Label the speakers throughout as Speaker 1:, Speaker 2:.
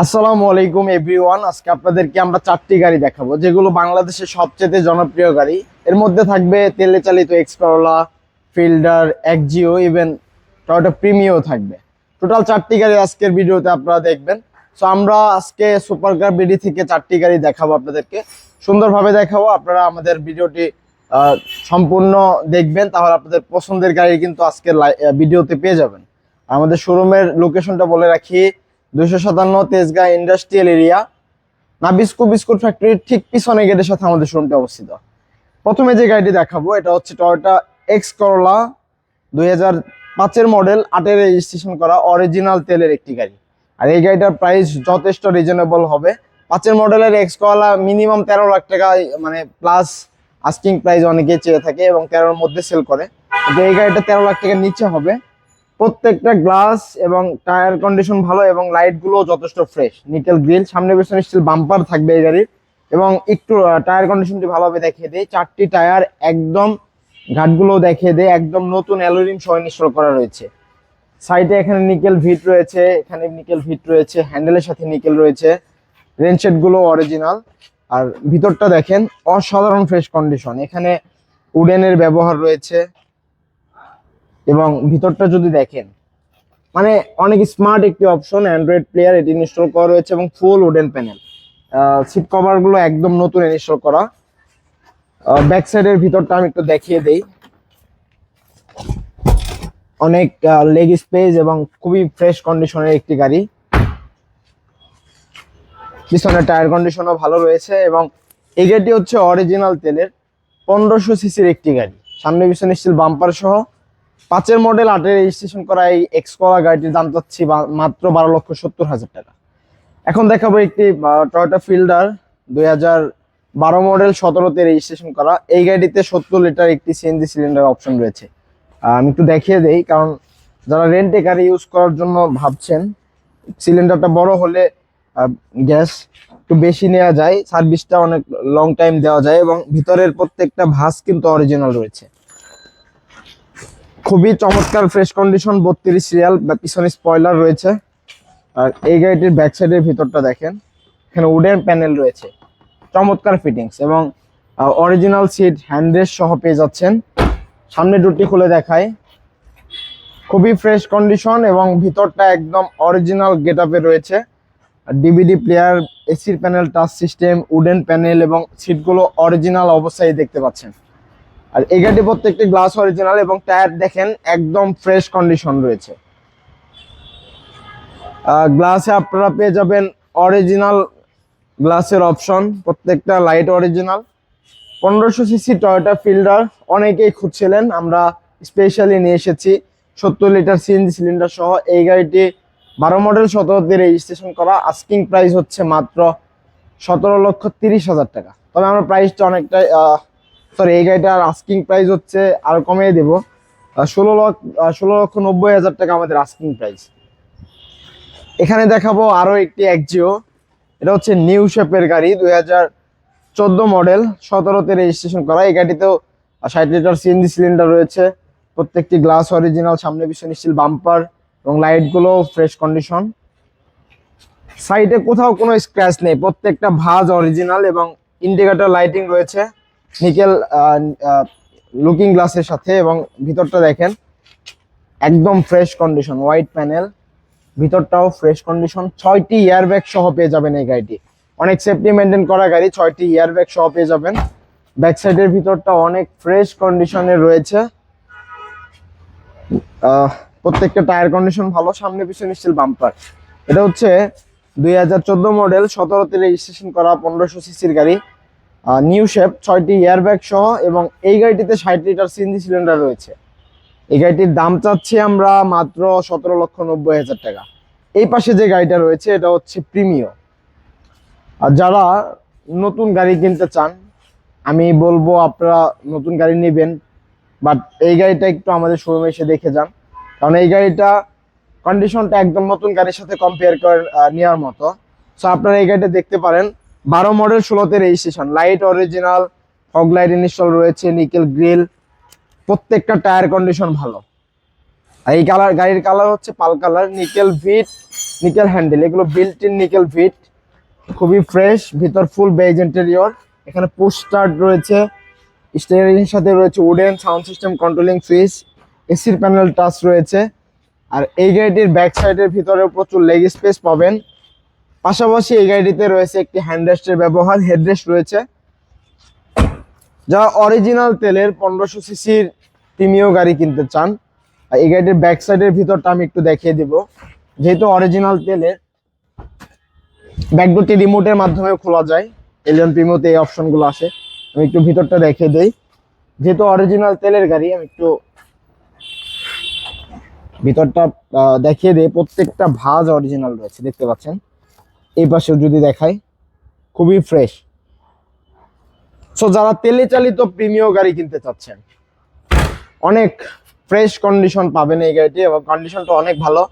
Speaker 1: আসসালামু আলাইকুম এভরিওয়ান আজকে আপনাদেরকে আমরা চারটি গাড়ি দেখাবো, যেগুলো বাংলাদেশের সবচেয়ে জনপ্রিয় গাড়ি। এর মধ্যে থাকবে তেলে চালিত X Corolla fielder Axio even Toyota Premio থাকবে। টোটাল চারটি গাড়ি আজকের ভিডিওতে আপনারা দেখবেন। সো আমরা আজকে সুপার কার বিডি থেকে চারটি গাড়ি দেখাবো আপনাদেরকে। সুন্দরভাবে দেখাবো, আপনারা আমাদের ভিডিওটি সম্পূর্ণ দেখবেন, তাহলে আপনাদের পছন্দের গাড়ি কিন্তু আজকের ভিডিওতে পেয়ে যাবেন। আমাদের শোরুমের লোকেশনটা বলে রাখি দুইশো সাতান্ন Tejgaon industrial area. Nabisco biscuit ফ্যাক্টরির ঠিক পিছনে গেটের সাথে আমাদের শোরুমটা অবস্থিত। প্রথমে যে গাড়িটি দেখাবো, এটা হচ্ছে টয়োটা এক্স করলা দুই হাজার পাঁচের মডেল আটের রেজিস্ট্রেশন করা অরিজিনাল তেলের একটি গাড়ি। আর এই গাড়িটার প্রাইস যথেষ্ট রিজনেবল হবে। পাঁচের মডেলের এক্স করলা মিনিমাম তেরো লাখ টাকা মানে প্লাস আস্কিং প্রাইস অনেকেই চেয়ে থাকে এবং তেরোর মধ্যে সেল করে। কিন্তু এই গাড়িটা তেরো লাখ টাকার নিচে হবে। প্রত্যেকটা গ্লাস এবং টায়ার কন্ডিশন ভালো এবং লাইটগুলো যথেষ্ট ফ্রেশ নিকেল গ্রিল, সামনে পেছনে স্টিল বাম্পার থাকবে এই গাড়ির। এবং একটু টায়ার কন্ডিশনটি ভালোভাবে দেখিয়ে দেয় চারটি টায়ার একদম ঘাটগুলো দেখিয়ে দেয় একদম নতুন অ্যালোরিং সহ ইনস্টল করা রয়েছে। সাইডে এখানে নিকেল ভিট রয়েছে, এখানে নিকেল ভিট রয়েছে হ্যান্ডেলের সাথে নিকেল রয়েছে। রেনশেডগুলো অরিজিনাল আর ভিতরটা দেখেন, অসাধারণ ফ্রেশ কন্ডিশন এখানে উডেনের ব্যবহার রয়েছে। এবং ভিতরটা যদি দেখেন মানে অনেক স্মার্ট একটি অপশন অ্যান্ড্রয়েড প্লেয়ার এটি ইনস্টল করা রয়েছে এবং ফুল উডেন প্যানেল সিট কভারগুলো একদম নতুন ইনস্টল করা। ব্যাক সাইডের ভিতরটা আমি একটু দেখিয়ে দেই। অনেক লেগ স্পেস এবং খুবই ফ্রেশ কন্ডিশনের একটি গাড়ি। পিছনের টায়ার কন্ডিশনও ভালো রয়েছে এবং এই গাড়িটি হচ্ছে অরিজিনাল তেলের পনেরোশো সিসির একটি গাড়ি। সামনে পিছনে স্টিল বাম্পার সহ পাঁচের মডেল আটের রেজিস্ট্রেশন করা এই এক্সকোলা গাড়িটির দাম চাচ্ছি মাত্র বারো লক্ষ সত্তর হাজার টাকা। এখন দেখাবো একটি টয়োটা ফিল্ডার দুই হাজার বারো মডেল সতেরোতে রেজিস্ট্রেশন করা। এই গাড়িতে সত্তর লিটার একটি সিএনজি সিলিন্ডার অপশন রয়েছে। আমি একটু দেখিয়ে দেই, কারণ যারা রেন্টে গাড়ি ইউজ করার জন্য ভাবছেন সিলিন্ডারটা বড় হলে গ্যাস একটু বেশি নেওয়া যায় সার্ভিসটা অনেক লং টাইম দেওয়া যায় এবং ভিতরের প্রত্যেকটা ভাস কিন্তু অরিজিনাল রয়েছে। খুবই চমৎকার ফ্রেশ কন্ডিশন বত্রিশ সিরিয়াল পিছনে স্পয়লার রয়েছে। আর এই গাড়িটির ব্যাক সাইডের ভিতরটা দেখেন, এখানে উডেন প্যানেল রয়েছে। চমৎকার ফিটিংস এবং অরিজিনাল সিট হ্যান্ডরেস্ট সহ পেয়ে যাচ্ছেন। সামনে দুটি খুলে দেখায়। খুবই ফ্রেশ কন্ডিশন এবং ভিতরটা একদম অরিজিনাল গেট রয়েছে। ডিভিডি প্লেয়ার এসির panel touch system wooden panel এবং সিটগুলো অরিজিনাল অবস্থায় দেখতে পাচ্ছেন। আর এই গাড়ি প্রত্যেকটি গ্লাস অরিজিনাল এবং টায়ার দেখেন, একদম ফ্রেশ কন্ডিশন রয়েছে। গ্লাসে আপনারা পেয়ে যাবেন অরিজিনাল গ্লাসের অপশন প্রত্যেকটা লাইট অরিজিনাল পনেরোশো সিসি টয়োটা ফিল্ডার অনেকেই খুঁজছিলেন, আমরা স্পেশালি নিয়ে এসেছি। সত্তর লিটার সিএনজি সিলিন্ডার সহ এই গাড়িটি বারো মডেল সতেরোতে রেজিস্ট্রেশন করা আস্কিং প্রাইস হচ্ছে মাত্র সতেরো লক্ষ তিরিশ হাজার টাকা। তবে আমরা প্রাইসটা অনেকটাই সরি এই গাড়িটার আস্কিং প্রাইস হচ্ছে আরও কমিয়ে দেবো। ষোলো লক্ষ ষোলো লক্ষ নব্বই হাজার টাকা আমাদের আস্কিং প্রাইস এখানে দেখাবো আরও একটি একজিও এটা হচ্ছে নিউ শেপের গাড়ি, দুই হাজার চোদ্দ মডেল, সতেরোতে রেজিস্ট্রেশন করা। এই গাড়িতেও ষাট লিটার সিএনজি সিলিন্ডার রয়েছে। প্রত্যেকটি গ্লাস অরিজিনাল সামনে পিছনে স্টিল বাম্পার এবং লাইটগুলো ফ্রেশ কন্ডিশন সাইডে কোথাও কোনো স্ক্র্যাচ নেই। প্রত্যেকটা ভাজ অরিজিনাল এবং ইন্ডিকেটর লাইটিং রয়েছে। নিকেল লুকিং গ্লাসের সাথে এবং ভিতরটা দেখেন, একদম ফ্রেশ কন্ডিশন হোয়াইট প্যানেল ভিতরটাও ফ্রেশ কন্ডিশন ছয়টি এয়ারব্যাগ সহ পেয়ে যাবেন এই গাড়িটি। অনেক সেফটি মেনটেন করা গাড়ি, ছয়টি এয়ারব্যাগ সহ পেয়ে যাবেন। ব্যাক সাইডের ভিতরটা অনেক ফ্রেশ কন্ডিশনে রয়েছে। প্রত্যেকটা টায়ার কন্ডিশন ভালো, সামনে পিছনে স্টিল বাম্পার এটা হচ্ছে দুই হাজার চোদ্দ মডেল সতেরোতে রেজিস্ট্রেশন করা, পনেরোশো সিসির গাড়ি। নিউ শেপ ছয়টি এয়ারব্যাগ সহ এবং এই গাড়িটিতে ষাট লিটার সিএনজি সিলিন্ডার রয়েছে। এই গাড়িটির দাম চাচ্ছি আমরা মাত্র সতেরো লক্ষ নব্বই হাজার টাকা। এই পাশে যে গাড়িটা রয়েছে, এটা হচ্ছে প্রিমিও আর যারা নতুন গাড়ি কিনতে চান, আমি বলব আপনারা নতুন গাড়ি নেবেন বাট এই গাড়িটা একটু আমাদের শোরুমে এসে দেখে যান। কারণ এই গাড়িটা কন্ডিশনটা একদম নতুন গাড়ির সাথে কম্পেয়ার করে নেওয়ার মতো। সো আপনারা এই গাড়িটা দেখতে পারেন। বারো মডেল ষোলোতে registration light original fog light install রয়েছে নিকেল গ্রিল প্রত্যেকটা টায়ার কন্ডিশন ভালো। আর এই কালার গাড়ির কালার হচ্ছে পাল কালার নিকেল ভিট নিকেল হ্যান্ডেল এগুলো বিল্ট ইন নিকেল ভিট খুবই ফ্রেশ ভিতর ফুল বেজ ইন্টেরিয়র এখানে পুশ স্টার্ট রয়েছে স্টিয়ারিং সাথে রয়েছে wooden sound system controlling switch এসির প্যানেল টাচ রয়েছে, আর এই গাড়িটির ব্যাক সাইডের ভিতরে প্রচুর লেগ স্পেস পাবেন। পাশাপাশি এই গাড়িটিতে রয়েছে একটি হ্যান্ডরেস্টের ব্যবহার, হেডরেস্ট রয়েছে যারা অরিজিনাল তেলের পনেরোশো সিসির প্রিমিয় গাড়ি কিনতে চান। এই গাড়িটির ব্যাক সাইডের ভিতরটা আমি একটু দেখিয়ে দিব। যেহেতু অরিজিনাল তেলের ব্যাকডোরটি রিমোটের মাধ্যমে খোলা যায় এলিয়ন প্রিমিওতে এই অপশনগুলো আসে। আমি একটু ভিতরটা দেখিয়ে দেই। যেহেতু অরিজিনাল তেলের গাড়ি, আমি একটু ভিতরটা দেখিয়ে দিই। প্রত্যেকটা ভাজ অরিজিনাল রয়েছে, দেখতে পাচ্ছেন? এই পাশেও যদি দেখাই, খুবই ফ্রেশ সো যারা তেলে চালিত প্রিমিয় গাড়ি কিনতে চাচ্ছেন, অনেক ফ্রেশ কন্ডিশন পাবেন এই গাড়িটি এবং কন্ডিশনটা অনেক ভালো।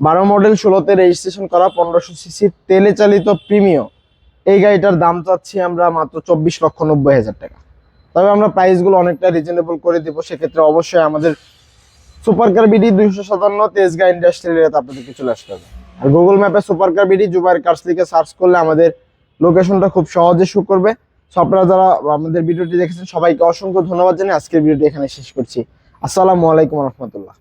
Speaker 1: বারো মডেল ষোলোতে রেজিস্ট্রেশন করা, পনেরোশো সিসি তেলে চালিত প্রিমিয় এই গাড়িটার দাম চাচ্ছি আমরা মাত্র চব্বিশ লক্ষ নব্বই হাজার টাকা। তবে আমরা প্রাইসগুলো অনেকটা রিজনেবল করে দিব, সেক্ষেত্রে অবশ্যই আমাদের সুপার কার বিডি দুইশো সাতান্ন তেজগা ইন্ডাস্ট্রিয়াল এরিয়াতে আপনাদেরকে চলে আসতে হবে। আর গুগল ম্যাপে super car BD Zubair cars লিখে সার্চ করলে আমাদের লোকেশনটা খুব সহজে শো করবে। সো আপনারা যারা আমাদের ভিডিওটি দেখেছেন, সবাইকে অসংখ্য ধন্যবাদ জানিয়ে আজকের ভিডিওটি এখানে শেষ করছি। আসসালামু আলাইকুম রহমতুল্লাহ।